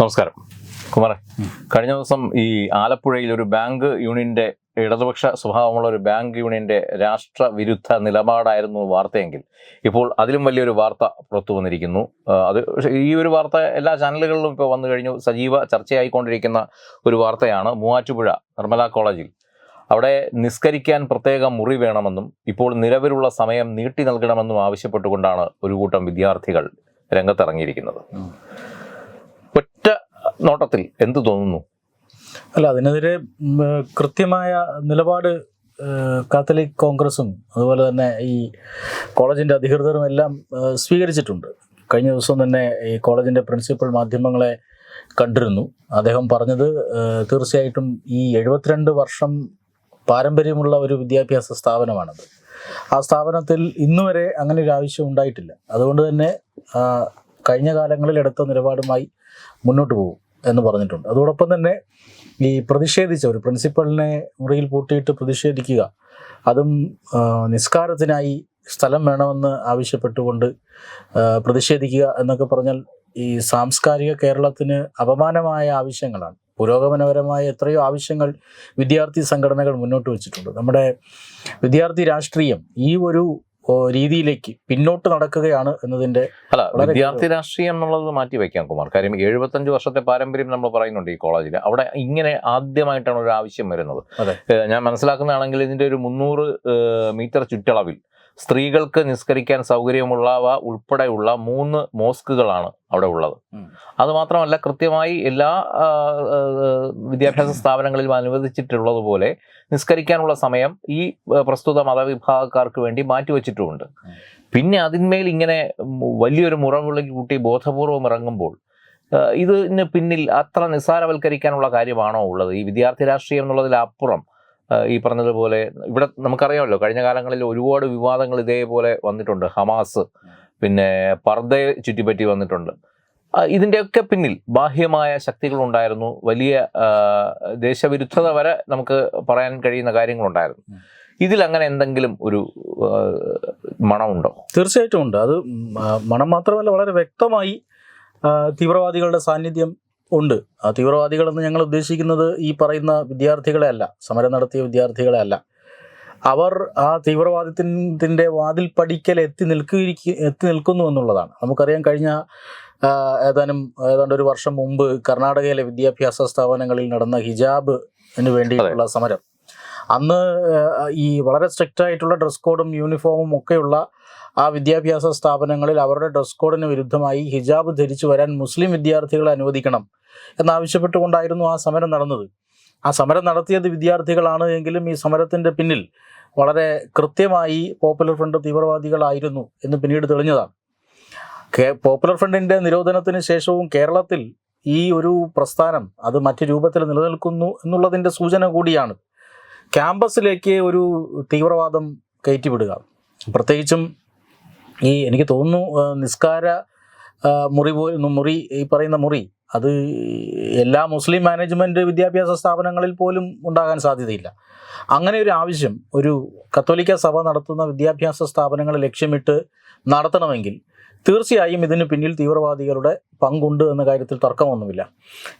നമസ്കാരം. കുമാരൻ കഴിഞ്ഞ ദിവസം ഈ ആലപ്പുഴയിൽ ഒരു ബാങ്ക് യൂണിയന്റെ ഇടതുപക്ഷ സ്വഭാവമുള്ള ഒരു ബാങ്ക് യൂണിയന്റെ രാഷ്ട്രവിരുദ്ധ നിലപാടായിരുന്നു വാർത്തയെങ്കിൽ. ഇപ്പോൾ അതിലും വലിയൊരു വാർത്ത പുറത്തു വന്നിരിക്കുന്നു. അത് ഈ ഒരു വാർത്ത എല്ലാ ചാനലുകളിലും ഇപ്പോൾ വന്നു കഴിഞ്ഞു. സജീവ ചർച്ചയായിക്കൊണ്ടിരിക്കുന്ന ഒരു വാർത്തയാണ് മൂവാറ്റുപുഴ നിർമ്മല കോളേജിൽ. അവിടെ നിസ്കരിക്കാൻ പ്രത്യേക മുറി വേണമെന്നും ഇപ്പോൾ നിലവിലുള്ള സമയം നീട്ടി നൽകണമെന്നും ആവശ്യപ്പെട്ടുകൊണ്ടാണ് ഒരു കൂട്ടം വിദ്യാർത്ഥികൾ രംഗത്തിറങ്ങിയിരിക്കുന്നത്. നോട്ടത്തിൽ എന്ത് തോന്നുന്നു? അല്ല അതിനെതിരെ കൃത്യമായ നിലപാട് കാത്തലിക് കോൺഗ്രസും അതുപോലെ തന്നെ ഈ കോളേജിന്റെ അധികൃതരും എല്ലാം സ്വീകരിച്ചിട്ടുണ്ട്. കഴിഞ്ഞ ദിവസം തന്നെ ഈ കോളേജിന്റെ പ്രിൻസിപ്പൽ മാധ്യമങ്ങളെ കണ്ടിരുന്നു. അദ്ദേഹം പറഞ്ഞത് തീർച്ചയായിട്ടും ഈ എഴുപത്തിരണ്ട് വർഷം പാരമ്പര്യമുള്ള ഒരു വിദ്യാഭ്യാസ സ്ഥാപനമാണത്. ആ സ്ഥാപനത്തിൽ ഇന്നുവരെ അങ്ങനെ ഒരു ആവശ്യം ഉണ്ടായിട്ടില്ല. അതുകൊണ്ട് തന്നെ കഴിഞ്ഞ കാലങ്ങളിൽ എടുത്ത നിലപാടുമായി മുന്നോട്ട് പോകും. എന്ന് പറഞ്ഞിട്ടുണ്ട്. അതോടൊപ്പം തന്നെ ഈ പ്രതിഷേധിച്ച ഒരു പ്രിൻസിപ്പളിനെ മുറിയിൽ പൂട്ടിയിട്ട് പ്രതിഷേധിക്കുക അതും നിസ്കാരത്തിനായി സ്ഥലം വേണമെന്ന് ആവശ്യപ്പെട്ടുകൊണ്ട് പ്രതിഷേധിക്കുക എന്നൊക്കെ പറഞ്ഞാൽ ഈ സാംസ്കാരിക കേരളത്തിന് അപമാനമായ ആവശ്യങ്ങളാണ്. പുരോഗമനപരമായ എത്രയോ ആവശ്യങ്ങൾ വിദ്യാർത്ഥി സംഘടനകൾ മുന്നോട്ട് വെച്ചിട്ടുണ്ട്. നമ്മുടെ വിദ്യാർത്ഥി രാഷ്ട്രീയം ഈ ഒരു രീതിയിലേക്ക് പിന്നോട്ട് നടക്കുകയാണ് എന്നതിന്റെ അല്ല വിദ്യാർത്ഥി രാഷ്ട്രീയം എന്നുള്ളത് മാറ്റി വയ്ക്കാം കുമാർ. കാര്യം എഴുപത്തഞ്ച് വർഷത്തെ പാരമ്പര്യം നമ്മൾ പറയുന്നുണ്ട് ഈ കോളേജിൽ അവിടെ ഇങ്ങനെ ആദ്യമായിട്ടാണ് ഒരു ആവശ്യം വരുന്നത്. ഞാൻ മനസ്സിലാക്കുന്നതാണെങ്കിൽ ഇതിന്റെ ഒരു മുന്നൂറ് മീറ്റർ ചുറ്റളവിൽ സ്ത്രീകൾക്ക് നിസ്കരിക്കാൻ സൗകര്യമുള്ളവ ഉൾപ്പെടെയുള്ള മൂന്ന് മോസ്കുകളാണ് അവിടെ ഉള്ളത്. അതുമാത്രമല്ല അത് മാത്രമല്ല കൃത്യമായി എല്ലാ വിദ്യാഭ്യാസ സ്ഥാപനങ്ങളിലും അനുവദിച്ചിട്ടുള്ളതുപോലെ നിസ്കരിക്കാനുള്ള സമയം ഈ പ്രസ്തുത മതവിഭാഗക്കാർക്ക് വേണ്ടി മാറ്റിവെച്ചിട്ടുമുണ്ട്. പിന്നെ അതിന്മേൽ ഇങ്ങനെ വലിയൊരു മുറവിളി കൂട്ടി ബോധപൂർവം ഇറങ്ങുമ്പോൾ ഇതിന് പിന്നിൽ അത്ര നിസ്സാരവൽക്കരിക്കാനുള്ള കാര്യമാണോ ഉള്ളത്? ഈ വിദ്യാർത്ഥി രാഷ്ട്രീയം എന്നുള്ളതിലപ്പുറം ഈ പറഞ്ഞതുപോലെ ഇവിടെ നമുക്കറിയാമല്ലോ കഴിഞ്ഞ കാലങ്ങളിൽ ഒരുപാട് വിവാദങ്ങൾ ഇതേപോലെ വന്നിട്ടുണ്ട്. ഹമാസ് പിന്നെ പർദ്ദയെ ചുറ്റിപ്പറ്റി വന്നിട്ടുണ്ട്. ഇതിന്റെയൊക്കെ പിന്നിൽ ബാഹ്യമായ ശക്തികളുണ്ടായിരുന്നു. വലിയ ദേശവിരുദ്ധത വരെ നമുക്ക് പറയാൻ കഴിയുന്ന കാര്യങ്ങളുണ്ടായിരുന്നു. ഇതിൽ അങ്ങനെ എന്തെങ്കിലും ഒരു മണമുണ്ടോ? തീർച്ചയായിട്ടും ഉണ്ട്. അത് മണം മാത്രമല്ല വളരെ വ്യക്തമായി തീവ്രവാദികളുടെ സാന്നിധ്യം ഉണ്ട്. ആ തീവ്രവാദികളെന്ന് ഞങ്ങൾ ഉദ്ദേശിക്കുന്നത് ഈ പറയുന്ന വിദ്യാർത്ഥികളെ അല്ല സമരം നടത്തിയ വിദ്യാർത്ഥികളെ അല്ല അവർ ആ തീവ്രവാദത്തിന്റെ വാതിൽ പടിക്കൽ എത്തി നിൽക്കുക എത്തി നിൽക്കുന്നു എന്നുള്ളതാണ്. നമുക്കറിയാം കഴിഞ്ഞ ഏതാനും ഏതാണ്ട് ഒരു വർഷം മുമ്പ് കർണാടകയിലെ വിദ്യാഭ്യാസ സ്ഥാപനങ്ങളിൽ നടന്ന ഹിജാബിന് വേണ്ടിയിട്ടുള്ള സമരം. അന്ന് ഈ വളരെ സ്ട്രിക്റ്റ് ആയിട്ടുള്ള ഡ്രസ് കോഡും യൂണിഫോമും ഒക്കെയുള്ള ആ വിദ്യാഭ്യാസ സ്ഥാപനങ്ങളിൽ അവരുടെ ഡ്രസ് കോഡിന് വിരുദ്ധമായി ഹിജാബ് ധരിച്ചു വരാൻ മുസ്ലിം വിദ്യാർത്ഥികളെ അനുവദിക്കണം എന്നാവശ്യപ്പെട്ടുകൊണ്ടായിരുന്നു ആ സമരം നടന്നത്. ആ സമരം നടത്തിയത് വിദ്യാർത്ഥികളാണ് എങ്കിലും ഈ സമരത്തിന്റെ പിന്നിൽ വളരെ കൃത്യമായി പോപ്പുലർ ഫ്രണ്ട് തീവ്രവാദികളായിരുന്നു എന്ന് പിന്നീട് തെളിഞ്ഞതാണ്. പോപ്പുലർ ഫ്രണ്ടിന്റെ നിരോധനത്തിന് ശേഷവും കേരളത്തിൽ ഈ ഒരു പ്രസ്ഥാനം അത് മറ്റു രൂപത്തിൽ നിലനിൽക്കുന്നു എന്നുള്ളതിന്റെ സൂചന കൂടിയാണ്. ക്യാമ്പസിലേക്ക് ഒരു തീവ്രവാദം കയറ്റിവിടുക. പ്രത്യേകിച്ചും ഈ എനിക്ക് തോന്നുന്നു നിസ്കാര മുറി പോ മുറി ഈ പറയുന്ന മുറി അത് എല്ലാ മുസ്ലിം മാനേജ്മെന്റ് വിദ്യാഭ്യാസ സ്ഥാപനങ്ങളിൽ പോലും ഉണ്ടാകാൻ സാധ്യതയില്ല. അങ്ങനെ ഒരു ആവശ്യം ഒരു കത്തോലിക്ക സഭ നടത്തുന്ന വിദ്യാഭ്യാസ സ്ഥാപനങ്ങൾ ലക്ഷ്യമിട്ട് നടത്തണമെങ്കിൽ തീർച്ചയായും ഇതിന് പിന്നിൽ തീവ്രവാദികളുടെ പങ്കുണ്ട് എന്ന കാര്യത്തിൽ തർക്കമൊന്നുമില്ല.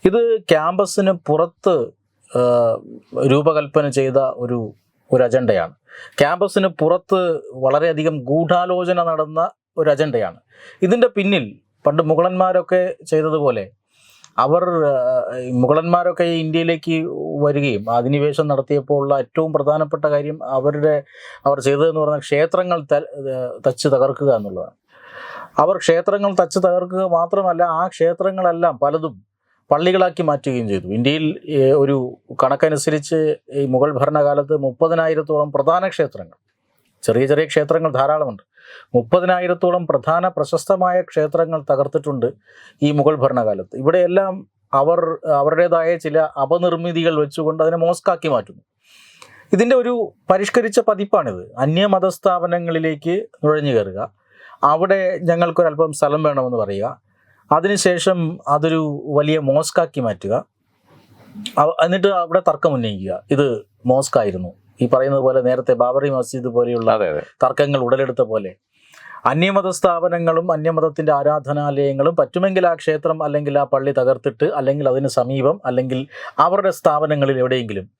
ഇത് ക്യാമ്പസിന് പുറത്ത് രൂപകൽപ്പന ചെയ്ത ഒരു ഒരു അജണ്ടയാണ്. ക്യാമ്പസിന് പുറത്ത് വളരെയധികം ഗൂഢാലോചന നടന്ന ഒരു അജണ്ടയാണ്. ഇതിന്റെ പിന്നിൽ പണ്ട് മുഗളന്മാരൊക്കെ ചെയ്തതുപോലെ അവർ മുഗളന്മാരൊക്കെ ഇന്ത്യയിലേക്ക് വരികയും അധിനിവേശം നടത്തിയപ്പോൾ ഉള്ള ഏറ്റവും പ്രധാനപ്പെട്ട കാര്യം അവരുടെ അവർ ചെയ്തതെന്ന് പറഞ്ഞാൽ ക്ഷേത്രങ്ങൾ തച്ച് തകർക്കുക എന്നുള്ളതാണ്. അവർ ക്ഷേത്രങ്ങൾ തച്ച് തകർക്കുക മാത്രമല്ല ആ ക്ഷേത്രങ്ങളെല്ലാം പലതും പള്ളികളാക്കി മാറ്റുകയും ചെയ്തു. ഇന്ത്യയിൽ ഒരു കണക്കനുസരിച്ച് ഈ മുഗൾ ഭരണകാലത്ത് മുപ്പതിനായിരത്തോളം പ്രധാന ക്ഷേത്രങ്ങൾ ചെറിയ ചെറിയ ക്ഷേത്രങ്ങൾ ധാരാളമുണ്ട്. മുപ്പതിനായിരത്തോളം പ്രധാന പ്രശസ്തമായ ക്ഷേത്രങ്ങൾ തകർത്തിട്ടുണ്ട് ഈ മുഗൾ ഭരണകാലത്ത്. ഇവിടെയെല്ലാം അവർ അവരുടേതായ ചില അപനിർമ്മിതികൾ വെച്ചുകൊണ്ട് അതിനെ മോസ്കാക്കി മാറ്റുന്നു. ഇതിന്റെ ഒരു പരിഷ്കരിച്ച പതിപ്പാണിത്. അന്യമതസ്ഥാപനങ്ങളിലേക്ക് നുഴഞ്ഞു കയറുക അവിടെ ഞങ്ങൾക്കൊരല്പം സ്ഥലം വേണമെന്ന് പറയുക. അതിനുശേഷം അതൊരു വലിയ മോസ്കാക്കി മാറ്റുക. എന്നിട്ട് അവിടെ തർക്കം ഉന്നയിക്കുക. ഇത് മോസ്കായിരുന്നു ഈ പറയുന്നത് പോലെ നേരത്തെ ബാബറി മസ്ജിദ് പോലെയുള്ള തർക്കങ്ങൾ ഉടലെടുത്ത പോലെ. അന്യമത സ്ഥാപനങ്ങളും അന്യമതത്തിന്റെ ആരാധനാലയങ്ങളും പറ്റുമെങ്കിൽ ആ ക്ഷേത്രം അല്ലെങ്കിൽ ആ പള്ളി തകർത്തിട്ട് അല്ലെങ്കിൽ അതിന് സമീപം അല്ലെങ്കിൽ അവരുടെ സ്ഥാപനങ്ങളിൽ എവിടെയെങ്കിലും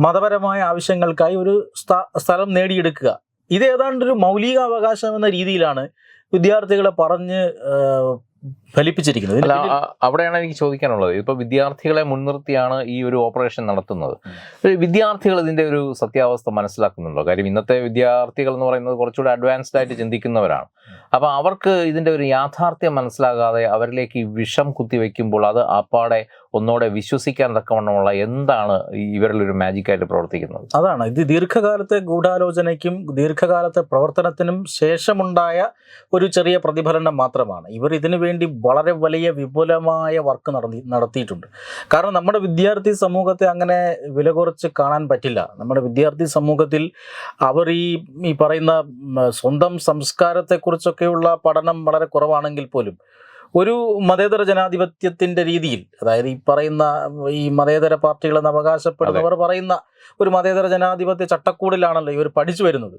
മതപരമായ ആവശ്യങ്ങൾക്കായി ഒരു സ്ഥ- സ്ഥലം നേടിയെടുക്കുക. ഇത് ഏതാണ്ട് ഒരു മൗലികാവകാശം എന്ന രീതിയിലാണ് വിദ്യാർത്ഥികളെ പറഞ്ഞ് ഫലിപ്പിച്ചിരിക്കുന്നത്. അല്ല അവിടെയാണ് എനിക്ക് ചോദിക്കാനുള്ളത്. ഇപ്പൊ വിദ്യാർത്ഥികളെ മുൻനിർത്തിയാണ് ഈ ഒരു ഓപ്പറേഷൻ നടത്തുന്നത്. വിദ്യാർത്ഥികൾ ഇതിന്റെ ഒരു സത്യാവസ്ഥ മനസ്സിലാക്കുന്നുണ്ടോ? കാര്യം ഇന്നത്തെ വിദ്യാർത്ഥികൾ എന്ന് പറയുന്നത് കുറച്ചുകൂടി അഡ്വാൻസ്ഡ് ആയിട്ട് ചിന്തിക്കുന്നവരാണ്. അപ്പോൾ അവർക്ക് ഇതിന്റെ ഒരു യാഥാർത്ഥ്യം മനസ്സിലാകാതെ അവരിലേക്ക് ഈ വിഷം കുത്തിവെക്കുമ്പോൾ അത് അപ്പാടെ ഒന്നോടെ വിശ്വസിക്കാൻ തക്കവണ്ണമുള്ള എന്താണ് ഇവരിലൊരു മാജിക്കായിട്ട് പ്രവർത്തിക്കുന്നത്? അതാണ്. ഇത് ദീർഘകാലത്തെ ഗൂഢാലോചനയ്ക്കും ദീർഘകാലത്തെ പ്രവർത്തനത്തിനും ശേഷമുണ്ടായ ഒരു ചെറിയ പ്രതിഫലനം മാത്രമാണ്. ഇവർ ഇതിനു വേണ്ടി വളരെ വലിയ വിപുലമായ വർക്ക് നടത്തി നടത്തിയിട്ടുണ്ട്. കാരണം നമ്മുടെ വിദ്യാർത്ഥി സമൂഹത്തെ അങ്ങനെ വില കുറച്ച് കാണാൻ പറ്റില്ല. നമ്മുടെ വിദ്യാർത്ഥി സമൂഹത്തിൽ അവർ ഈ ഈ പറയുന്ന സ്വന്തം സംസ്കാരത്തെക്കുറിച്ചൊക്കെയുള്ള പഠനം വളരെ കുറവാണെങ്കിൽ പോലും ഒരു മതേതര ജനാധിപത്യത്തിന്റെ രീതിയിൽ അതായത് ഈ പറയുന്ന ഈ മതേതര പാർട്ടികളെന്ന് അവകാശപ്പെടുന്നവർ പറയുന്ന ഒരു മതേതര ജനാധിപത്യ ചട്ടക്കൂടിലാണല്ലോ ഇവർ പഠിച്ചു വരുന്നത്.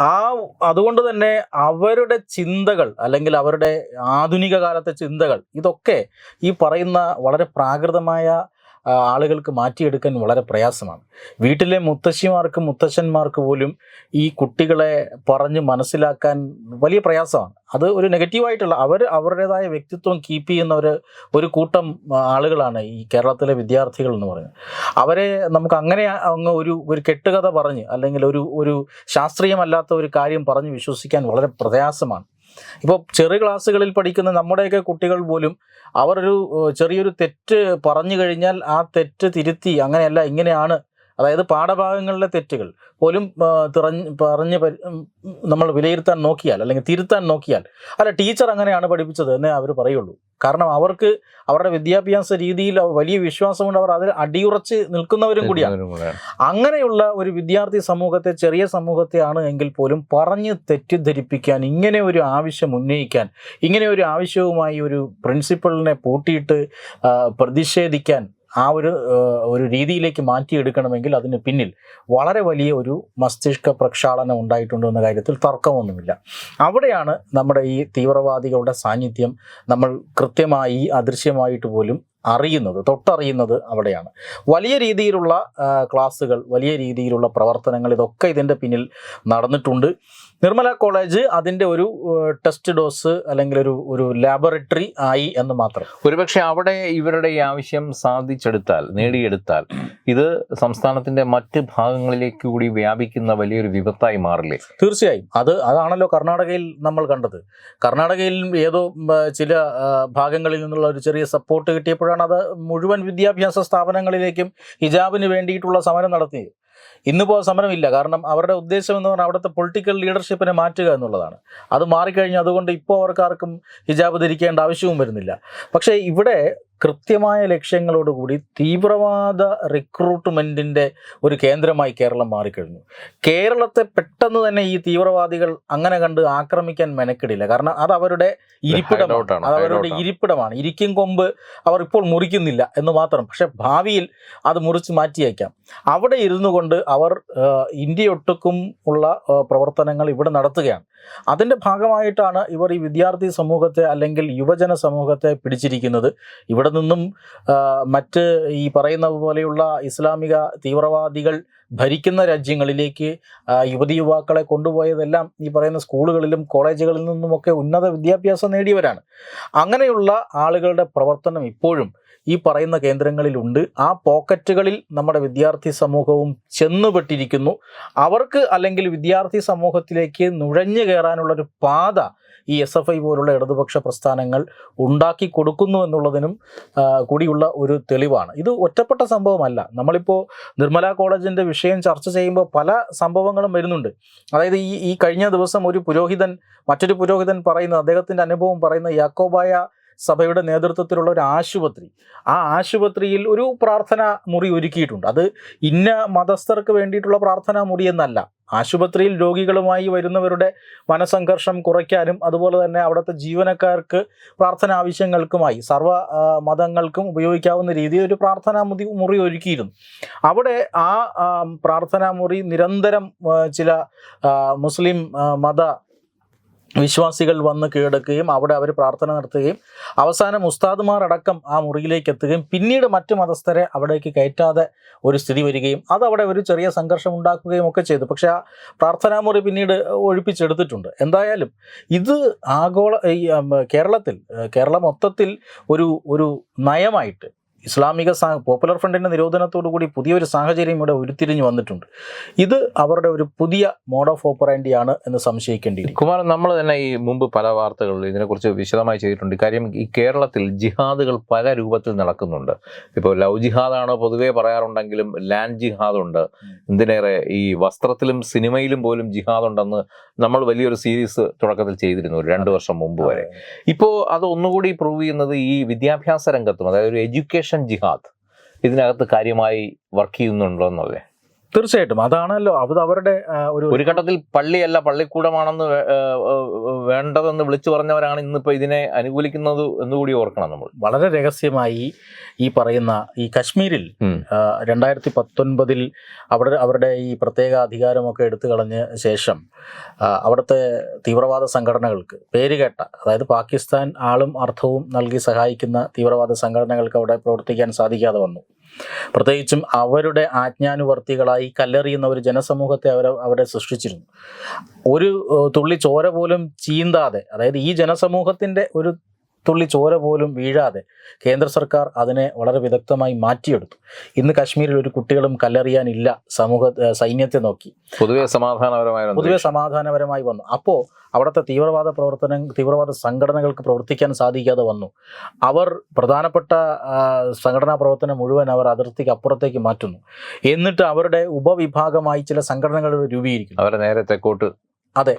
ആ അതുകൊണ്ട് തന്നെ അവരുടെ ചിന്തകൾ അല്ലെങ്കിൽ അവരുടെ ആധുനിക കാലത്തെ ചിന്തകൾ ഇതൊക്കെ ഈ പറയുന്ന വളരെ പ്രാകൃതമായ ആളുകൾക്ക് മാറ്റിയെടുക്കാൻ വളരെ പ്രയാസമാണ്. വീട്ടിലെ മുത്തശ്ശിമാർക്ക് മുത്തശ്ശന്മാർക്ക് പോലും ഈ കുട്ടികളെ പറഞ്ഞ് മനസ്സിലാക്കാൻ വലിയ പ്രയാസമാണ്. അത് ഒരു നെഗറ്റീവായിട്ടുള്ള അവർ അവരുടേതായ വ്യക്തിത്വം കീപ്പ് ചെയ്യുന്ന ഒരു ഒരു കൂട്ടം ആളുകളാണ് ഈ കേരളത്തിലെ വിദ്യാർത്ഥികൾ എന്ന് പറയുന്നത്. അവരെ നമുക്ക് അങ്ങനെ അങ്ങ് ഒരു ഒരു കെട്ടുകഥ പറഞ്ഞ് അല്ലെങ്കിൽ ഒരു ഒരു ശാസ്ത്രീയമല്ലാത്ത ഒരു കാര്യം പറഞ്ഞ് വിശ്വസിക്കാൻ വളരെ പ്രയാസമാണ്. ഇപ്പോൾ ചെറിയ ക്ലാസ്സുകളിൽ പഠിക്കുന്ന നമ്മുടെയൊക്കെ കുട്ടികൾ പോലും അവരൊരു ചെറിയൊരു തെറ്റ് പറഞ്ഞു കഴിഞ്ഞാൽ ആ തെറ്റ് തിരുത്തി അങ്ങനെയല്ല ഇങ്ങനെയാണ് അതായത് പാഠഭാഗങ്ങളിലെ തെറ്റുകൾ പോലും തിറഞ്ഞ് പറഞ്ഞ് നമ്മൾ വിലയിരുത്താൻ നോക്കിയാൽ അല്ലെങ്കിൽ തിരുത്താൻ നോക്കിയാൽ അല്ല ടീച്ചർ അങ്ങനെയാണ് പഠിപ്പിച്ചത് എന്നേ അവർ പറയുള്ളൂ. കാരണം അവർക്ക് അവരുടെ വിദ്യാഭ്യാസ രീതിയിൽ വലിയ വിശ്വാസമുണ്ട്. അവർ അതിൽ അടിയുറച്ച് നിൽക്കുന്നവരും കൂടെയാണ്. അങ്ങനെയുള്ള ഒരു വിദ്യാർത്ഥി സമൂഹത്തെ ചെറിയ സമൂഹത്തെയാണ് എങ്കിൽ പോലും പറഞ്ഞ് തെറ്റിദ്ധരിപ്പിക്കാൻ ഇങ്ങനെ ഒരു ആവശ്യം ഉന്നയിക്കാൻ ഇങ്ങനെ ഒരു ആവശ്യവുമായി ഒരു പ്രിൻസിപ്പളിനെ പൂട്ടിയിട്ട് പ്രതിഷേധിക്കാൻ ആ ഒരു ഒരു രീതിയിലേക്ക് മാറ്റിയെടുക്കണമെങ്കിൽ അതിന് പിന്നിൽ വളരെ വലിയ ഒരു മസ്തിഷ്ക പ്രക്ഷാളനം ഉണ്ടായിട്ടുണ്ട് എന്ന കാര്യത്തിൽ തർക്കമൊന്നുമില്ല. അവിടെയാണ് നമ്മുടെ ഈ തീവ്രവാദികളുടെ സാന്നിധ്യം നമ്മൾ കൃത്യമായി അദൃശ്യമായിട്ട് പോലും അറിയുന്നത് തൊട്ടറിയുന്നത് അവിടെയാണ്. വലിയ രീതിയിലുള്ള ക്ലാസ്സുകൾ വലിയ രീതിയിലുള്ള പ്രവർത്തനങ്ങൾ ഇതൊക്കെ ഇതിന്റെ പിന്നിൽ നടന്നിട്ടുണ്ട്. നിർമ്മല കോളേജ് അതിന്റെ ഒരു ടെസ്റ്റ് ഡോസ് അല്ലെങ്കിൽ ഒരു ഒരു ലാബറട്ടറി ആയി എന്ന് മാത്രം. ഒരുപക്ഷെ അവിടെ ഇവരുടെ ഈ ആവശ്യം സാധിച്ചെടുത്താൽ നേടിയെടുത്താൽ ഇത് സംസ്ഥാനത്തിന്റെ മറ്റ് ഭാഗങ്ങളിലേക്ക് കൂടി വ്യാപിക്കുന്ന വലിയൊരു വിപത്തായി മാറില്ലേ? തീർച്ചയായും. അത് അതാണല്ലോ കർണാടകയിൽ നമ്മൾ കണ്ടത്. കർണാടകയിൽ ഏതോ ചില ഭാഗങ്ങളിൽ നിന്നുള്ള ഒരു ചെറിയ സപ്പോർട്ട് കിട്ടിയപ്പോഴാണ് അത് മുഴുവൻ വിദ്യാഭ്യാസ സ്ഥാപനങ്ങളിലേക്കും ഹിജാബിന് വേണ്ടിയിട്ടുള്ള സമരം നടത്തിയത്. ഇന്നിപ്പോൾ സമരമില്ല. കാരണം അവരുടെ ഉദ്ദേശം എന്ന് പറഞ്ഞാൽ അവിടുത്തെ പൊളിറ്റിക്കൽ ലീഡർഷിപ്പിനെ മാറ്റുക എന്നുള്ളതാണ്. അത് മാറിക്കഴിഞ്ഞു. അതുകൊണ്ട് ഇപ്പോൾ അവർക്കാർക്കും ഹിജാബ് ധരിക്കേണ്ട ആവശ്യവും വരുന്നില്ല. പക്ഷേ ഇവിടെ കൃത്യമായ ലക്ഷ്യങ്ങളോടുകൂടി തീവ്രവാദ റിക്രൂട്ട്മെന്റിന്റെ ഒരു കേന്ദ്രമായി കേരളം മാറിക്കഴിഞ്ഞു. കേരളത്തെ പെട്ടെന്ന് തന്നെ ഈ തീവ്രവാദികൾ അങ്ങനെ കണ്ട് ആക്രമിക്കാൻ മെനക്കിടില്ല. കാരണം അത് അവരുടെ ഇരിപ്പിടമാണ്. അത് അവരുടെ ഇരിപ്പിടമാണ്. ഇരിക്കും കൊമ്പ് അവർ ഇപ്പോൾ മുറിക്കുന്നില്ല എന്ന് മാത്രം. പക്ഷെ ഭാവിയിൽ അത് മുറിച്ച് മാറ്റിയേക്കാം. അവിടെ ഇരുന്നു കൊണ്ട് അവർ ഇന്ത്യയൊട്ടുക്കും ഉള്ള പ്രവർത്തനങ്ങൾ ഇവിടെ നടത്തുകയാണ്. അതിന്റെ ഭാഗമായിട്ടാണ് ഇവർ ഈ വിദ്യാർത്ഥി സമൂഹത്തെ അല്ലെങ്കിൽ യുവജന സമൂഹത്തെ പിടിച്ചിരിക്കുന്നത്. ഇവിടെ നിന്നും മറ്റ് ഈ പറയുന്ന പോലെയുള്ള ഇസ്ലാമിക തീവ്രവാദികൾ ഭരിക്കുന്ന രാജ്യങ്ങളിലേക്ക് യുവതി യുവാക്കളെ കൊണ്ടുപോയതെല്ലാം ഈ പറയുന്ന സ്കൂളുകളിലും കോളേജുകളിൽ നിന്നുമൊക്കെ ഉന്നത വിദ്യാഭ്യാസം നേടിയവരാണ്. അങ്ങനെയുള്ള ആളുകളുടെ പ്രവർത്തനം ഇപ്പോഴും ഈ പറയുന്ന കേന്ദ്രങ്ങളിലുണ്ട്. ആ പോക്കറ്റുകളിൽ നമ്മുടെ വിദ്യാർത്ഥി സമൂഹവും ചെന്നുപെട്ടിരിക്കുന്നു. അവർക്ക് അല്ലെങ്കിൽ വിദ്യാർത്ഥി സമൂഹത്തിലേക്ക് നുഴഞ്ഞു കയറാനുള്ളൊരു പാത ഈ എസ് എഫ് ഐ പോലുള്ള ഇടതുപക്ഷ പ്രസ്ഥാനങ്ങൾ ഉണ്ടാക്കി കൊടുക്കുന്നു എന്നുള്ളതിനും കൂടിയുള്ള ഒരു തെളിവാണ്. ഇത് ഒറ്റപ്പെട്ട സംഭവമല്ല. നമ്മളിപ്പോൾ നിർമ്മല കോളേജിന്റെ വിഷയം ചർച്ച ചെയ്യുമ്പോൾ പല സംഭവങ്ങളും വരുന്നുണ്ട്. അതായത് ഈ ഈ കഴിഞ്ഞ ദിവസം ഒരു പുരോഹിതൻ മറ്റൊരു പുരോഹിതൻ പറയുന്ന അദ്ദേഹത്തിന്റെ അനുഭവം പറയുന്ന യാക്കോബായ സഭയുടെ നേതൃത്വത്തിലുള്ള ഒരു ആശുപത്രി. ആ ആശുപത്രിയിൽ ഒരു പ്രാർത്ഥനാ മുറി ഒരുക്കിയിട്ടുണ്ട്. അത് ഇന്ന മതസ്ഥർക്ക് വേണ്ടിയിട്ടുള്ള പ്രാർത്ഥനാ മുറി എന്നല്ല. ആശുപത്രിയിൽ രോഗികളുമായി വരുന്നവരുടെ മനസംഘർഷം കുറയ്ക്കാനും അതുപോലെ തന്നെ അവിടുത്തെ ജീവനക്കാർക്ക് പ്രാർത്ഥന ആവശ്യങ്ങൾക്കുമായി സർവ മതങ്ങൾക്കും ഉപയോഗിക്കാവുന്ന രീതിയിൽ ഒരു പ്രാർത്ഥനാ മുതി മുറി ഒരുക്കിയിരുന്നു. അവിടെ ആ ആ, പ്രാർത്ഥനാ മുറി നിരന്തരം ചില മുസ്ലിം മത വിശ്വാസികൾ വന്ന് കീഴടക്കുകയും അവിടെ അവർ പ്രാർത്ഥന നടത്തുകയും അവസാനം ഉസ്താദുമാർ അടക്കം ആ മുറിയിലേക്ക് എത്തുകയും പിന്നീട് മറ്റു മതസ്ഥരെ അവിടേക്ക് കയറ്റാതെ ഒരു സ്ഥിതി വരികയും അതവിടെ ഒരു ചെറിയ സംഘർഷം ഉണ്ടാക്കുകയും ഒക്കെ ചെയ്തു. പക്ഷേ ആ പ്രാർത്ഥനാ മുറി പിന്നീട് ഒഴിപ്പിച്ചെടുത്തിട്ടുണ്ട്. എന്തായാലും ഇത് ആഗോള ഈ കേരളത്തിൽ കേരള മൊത്തത്തിൽ ഒരു ഒരു നയമായിട്ട് ഇസ്ലാമിക സാ പോപ്പുലർ ഫ്രണ്ടിന്റെ നിരോധനത്തോടു കൂടി പുതിയൊരു സാഹചര്യം ഇവിടെ ഉരുത്തിരിഞ്ഞു വന്നിട്ടുണ്ട്. ഇത് അവരുടെ ഒരു പുതിയ മോഡ് ഓഫ് ഓപ്പറാൻഡിയാണ് എന്ന് സംശയിക്കേണ്ടി കുമാരൻ നമ്മൾ തന്നെ ഈ മുമ്പ് പല വാർത്തകളിൽ ഇതിനെക്കുറിച്ച് വിശദമായി ചെയ്തിട്ടുണ്ട്. കാര്യം ഈ കേരളത്തിൽ ജിഹാദുകൾ പല രൂപത്തിൽ നടക്കുന്നുണ്ട്. ഇപ്പോൾ ലവ് ജിഹാദാണ് പൊതുവേ പറയാറുണ്ടെങ്കിലും ലാൻഡ് ജിഹാദുണ്ട്. എന്തിനേറെ ഈ വസ്ത്രത്തിലും സിനിമയിലും പോലും ജിഹാദുണ്ടെന്ന് നമ്മൾ വലിയൊരു സീരീസ് തുടക്കത്തിൽ ചെയ്തിരുന്നു ഒരു രണ്ട് വർഷം മുമ്പ് വരെ. ഇപ്പോൾ അത് ഒന്നുകൂടി പ്രൂവ് ചെയ്യുന്നത് ഈ വിദ്യാഭ്യാസ രംഗത്തും അതായത് ഒരു എഡ്യൂക്കേഷൻ ജിഹാദ് ഇതിനകത്ത് കാര്യമായി വർക്ക് ചെയ്യുന്നുണ്ടോ എന്നല്ലേ? തീർച്ചയായിട്ടും. അതാണല്ലോ അത് അവരുടെ ഒരു ഒരു ഘട്ടത്തിൽ പള്ളിയല്ല പള്ളിക്കൂടമാണെന്ന് വേണ്ടതെന്ന് വിളിച്ചു പറഞ്ഞവരാണ് ഇന്നിപ്പോൾ ഇതിനെ അനുകൂലിക്കുന്നത് എന്നുകൂടി ഓർക്കണം നമ്മൾ. വളരെ രഹസ്യമായി ഈ പറയുന്ന ഈ കശ്മീരിൽ രണ്ടായിരത്തി പത്തൊൻപതിൽ അവിടെ അവരുടെ ഈ പ്രത്യേക അധികാരമൊക്കെ എടുത്തു കളഞ്ഞ ശേഷം അവിടുത്തെ തീവ്രവാദ സംഘടനകൾക്ക് പേരുകേട്ട അതായത് പാകിസ്ഥാൻ ആളും അർത്ഥവും നൽകി സഹായിക്കുന്ന തീവ്രവാദ സംഘടനകൾക്ക് അവിടെ പ്രവർത്തിക്കാൻ സാധിക്കാതെ വന്നു. പ്രത്യേകിച്ചും അവരുടെ ആജ്ഞാനുവർത്തികളായി കല്ലെറിയുന്ന ഒരു ജനസമൂഹത്തെ അവർ അവിടെ സൃഷ്ടിച്ചിരുന്നു. ഒരു തുള്ളി ചോര പോലും ചീന്താതെ അതായത് ഈ ജനസമൂഹത്തിന്റെ ഒരു തുള്ളി ചോര പോലും വീഴാതെ കേന്ദ്ര സർക്കാർ അതിനെ വളരെ വിദഗ്ധമായി മാറ്റിയെടുത്തു. ഇന്ന് കാശ്മീരിൽ ഒരു കുട്ടികളും കല്ലെറിയാനില്ല സമൂഹ സൈന്യത്തെ നോക്കി. പൊതുവെ സമാധാനപരമായി പൊതുവെ സമാധാനപരമായി വന്നു. അപ്പോൾ അവിടുത്തെ തീവ്രവാദ പ്രവർത്തനം തീവ്രവാദ സംഘടനകൾക്ക് പ്രവർത്തിക്കാൻ സാധിക്കാതെ വന്നു. അവർ പ്രധാനപ്പെട്ട സംഘടനാ പ്രവർത്തനം മുഴുവൻ അവർ അതിർത്തിക്ക് അപ്പുറത്തേക്ക് മാറ്റുന്നു. എന്നിട്ട് അവരുടെ ഉപവിഭാഗമായി ചില സംഘടനകൾ രൂപീകരിക്കുന്നു. അവരെ നേരെ തെക്കോട്ട് അതെ.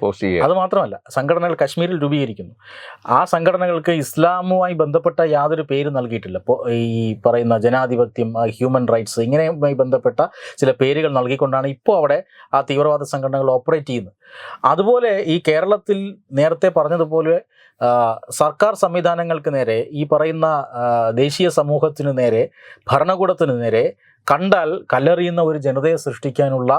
അത് മാത്രമല്ല സംഘടനകൾ കശ്മീരിൽ രൂപീകരിക്കുന്നു. ആ സംഘടനകൾക്ക് ഇസ്ലാമുമായി ബന്ധപ്പെട്ട യാതൊരു പേര് നൽകിയിട്ടില്ല. ഈ പറയുന്ന ജനാധിപത്യം ഹ്യൂമൻ റൈറ്റ്സ് ഇങ്ങനെയുമായി ബന്ധപ്പെട്ട ചില പേരുകൾ നൽകിക്കൊണ്ടാണ് ഇപ്പോൾ അവിടെ ആ തീവ്രവാദ സംഘടനകൾ ഓപ്പറേറ്റ് ചെയ്യുന്നത്. അതുപോലെ ഈ കേരളത്തിൽ നേരത്തെ പറഞ്ഞതുപോലെ സർക്കാർ സംവിധാനങ്ങൾക്ക് നേരെ ഈ പറയുന്ന ദേശീയ സമൂഹത്തിനു നേരെ ഭരണകൂടത്തിന് നേരെ കണ്ടാൽ കല്ലെറിയുന്ന ഒരു ജനതയെ സൃഷ്ടിക്കാനുള്ള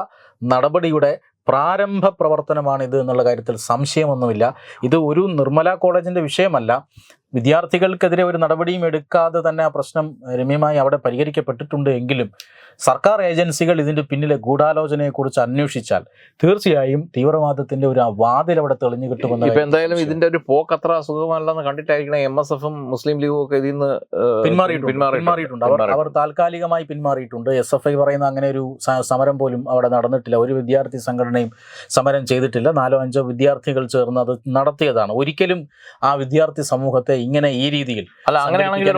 നടപടിയുടെ പ്രാരംഭ പ്രവർത്തനമാണിത് എന്നുള്ള കാര്യത്തിൽ സംശയമൊന്നുമില്ല. ഇത് ഒരു നിർമ്മല കോളേജിന്റെ വിഷയമല്ല. വിദ്യാർത്ഥികൾക്കെതിരെ ഒരു നടപടിയും എടുക്കാതെ തന്നെ ആ പ്രശ്നം രമ്യമായി അവിടെ പരിഹരിക്കപ്പെട്ടിട്ടുണ്ട് എങ്കിലും സർക്കാർ ഏജൻസികൾ ഇതിന്റെ പിന്നിലെ ഗൂഢാലോചനയെക്കുറിച്ച് അന്വേഷിച്ചാൽ തീർച്ചയായും തീവ്രവാദത്തിന്റെ ഒരു വാതിൽ അവിടെ തെളിഞ്ഞു കിട്ടുമെന്ന് ഇപ്പൊ എന്തായാലും ഇതിന്റെ ഒരു പോക്ക് അത്ര സുഖമല്ലെന്ന് കണ്ടിട്ടായിരിക്കണം എം എസ് എഫും മുസ്ലിം ലീഗും ഒക്കെ ഇതിൽ നിന്ന് പിന്മാറിയിട്ടുണ്ട് അവർ അവർ താൽക്കാലികമായി പിന്മാറിയിട്ടുണ്ട്. എസ് എഫ് ഐ പറയുന്ന അങ്ങനെ ഒരു സമരം പോലും അവിടെ നടന്നിട്ടില്ല. ഒരു വിദ്യാർത്ഥി സംഘടനയും സമരം ചെയ്തിട്ടില്ല. നാലോ അഞ്ചോ വിദ്യാർത്ഥികൾ ചേർന്ന് അത് നടത്തിയതാണ്. ഒരിക്കലും ആ വിദ്യാർത്ഥി സമൂഹത്തെ ഇങ്ങനെ ഈ രീതിയിൽ അല്ല അങ്ങനെയാണെങ്കിൽ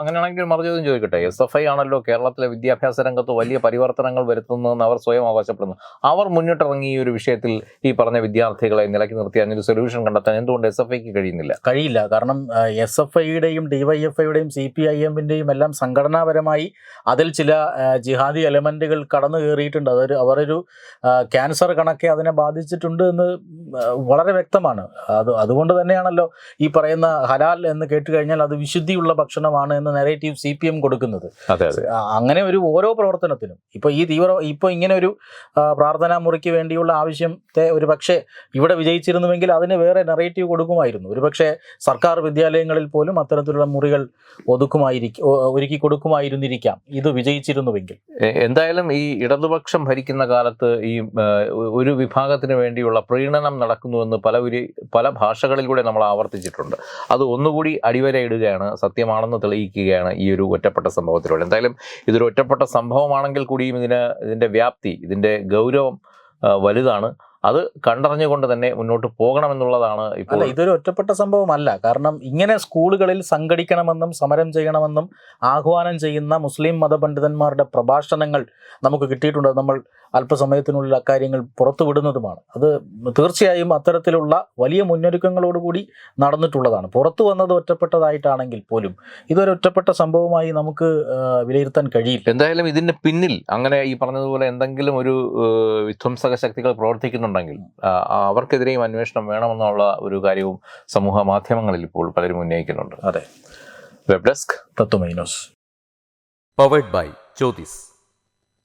അങ്ങനെയാണെങ്കിൽ ഒരു മറുചോദ്യം ചോദിക്കട്ടെ. എസ് എഫ് ഐ ആണല്ലോ കേരളത്തിലെ വിദ്യാഭ്യാസ രംഗത്ത് വലിയ പരിവർത്തനങ്ങൾ വരുത്തുന്നതെന്ന് അവർ സ്വയം അവകാശപ്പെടുന്നു. അവർ മുന്നിട്ടിറങ്ങി ഈ ഒരു വിഷയത്തിൽ ഈ പറഞ്ഞ വിദ്യാർത്ഥികളെ നിലയ്ക്ക് നിർത്തി അതിനൊരു സൊല്യൂഷൻ കണ്ടെത്താൻ എന്തുകൊണ്ട് എസ് എഫ് ഐക്ക് കഴിയുന്നില്ല? കഴിയില്ല. കാരണം എസ് എഫ് ഐയുടെയും ഡിവൈഎഫ്ഐയുടെയും സി പി ഐ എമ്മിന്റെയും എല്ലാം സംഘടനാപരമായി അതിൽ ചില ജിഹാദി എലമെന്റുകൾ കടന്നു കയറിയിട്ടുണ്ട്. അതൊരു അവരൊരു ക്യാൻസർ കണക്കെ അതിനെ ബാധിച്ചിട്ടുണ്ട് എന്ന് വളരെ വ്യക്തമാണ്. അത് അതുകൊണ്ട് തന്നെയാണല്ലോ ഈ പറയുന്ന ഹലാൽ എന്ന് കേട്ട് കഴിഞ്ഞാൽ അത് വിശുദ്ധിയുള്ള ഭക്ഷണമാണ് എന്ന് നെറേറ്റീവ് സി പി എം കൊടുക്കുന്നത്. അതെ അതെ. അങ്ങനെ ഒരു ഓരോ പ്രവർത്തനത്തിനും ഇപ്പോൾ ഈ തീവ്ര ഇപ്പോൾ ഇങ്ങനെ ഒരു പ്രാർത്ഥനാ മുറിക്ക് വേണ്ടിയുള്ള ആവശ്യത്തെ ഒരു പക്ഷേ ഇവിടെ വിജയിച്ചിരുന്നുവെങ്കിൽ അതിന് വേറെ നെറേറ്റീവ് കൊടുക്കുമായിരുന്നു. ഒരു പക്ഷേ സർക്കാർ വിദ്യാലയങ്ങളിൽ പോലും അത്തരത്തിലുള്ള മുറികൾ ഒതുക്കുമായിരിക്കും ഒരുക്കി കൊടുക്കുമായിരുന്നിരിക്കാം. ഇത് വിജയിച്ചിരുന്നുവെങ്കിൽ. എന്തായാലും ഈ ഇടതുപക്ഷം ഭരിക്കുന്ന കാലത്ത് ഈ ഒരു വിഭാഗത്തിന് വേണ്ടിയുള്ള പ്രീണനം നടക്കുന്നുവെന്ന് പല പല ഭാഷകളിലൂടെ നമ്മൾ ആവർത്തിച്ചിട്ടുണ്ട്. അത് ഒന്നുകൂടി അടിവരയിടുകയാണ് സത്യമാണെന്ന് തെളിയിക്കുകയാണ് ഈ ഒരു ഒറ്റപ്പെട്ട സംഭവത്തിലൂടെ. എന്തായാലും ഇതൊരു ഒറ്റപ്പെട്ട സംഭവമാണെങ്കിൽ കൂടിയും ഇതിന് ഇതിന്റെ വ്യാപ്തി ഇതിന്റെ ഗൗരവം വലുതാണ്. അത് കണ്ടറിഞ്ഞുകൊണ്ട് തന്നെ മുന്നോട്ട് പോകണമെന്നുള്ളതാണ് ഇപ്പോൾ ഇതൊരു ഒറ്റപ്പെട്ട സംഭവമല്ല. കാരണം ഇങ്ങനെ സ്കൂളുകളിൽ സംഘടിക്കണമെന്നും സമരം ചെയ്യണമെന്നും ആഹ്വാനം ചെയ്യുന്ന മുസ്ലിം മതപണ്ഡിതന്മാരുടെ പ്രഭാഷണങ്ങൾ നമുക്ക് കിട്ടിയിട്ടുണ്ട്. നമ്മൾ അല്പസമയത്തിനുള്ളിൽ അക്കാര്യങ്ങൾ പുറത്തുവിടുന്നതുമാണ്. അത് തീർച്ചയായും അത്തരത്തിലുള്ള വലിയ മുന്നൊരുക്കങ്ങളോടുകൂടി നടന്നിട്ടുള്ളതാണ്. പുറത്തു വന്നത് ഒറ്റപ്പെട്ടതായിട്ടാണെങ്കിൽ പോലും ഇതൊരു ഒറ്റപ്പെട്ട സംഭവമായി നമുക്ക് വിലയിരുത്താൻ കഴിയില്ല. എന്തായാലും ഇതിന് പിന്നിൽ അങ്ങനെ ഈ പറഞ്ഞതുപോലെ എന്തെങ്കിലും ഒരു വിധ്വംസക ശക്തികൾ പ്രവർത്തിക്കുന്നുണ്ടെങ്കിൽ അവർക്കെതിരെയും അന്വേഷണം വേണമെന്നുള്ള ഒരു കാര്യവും സമൂഹ മാധ്യമങ്ങളിൽ ഇപ്പോൾ പലരും ഉന്നയിക്കുന്നുണ്ട്. അതെ. Web desk തത്വമൈനോസ്. Powered by Jyothis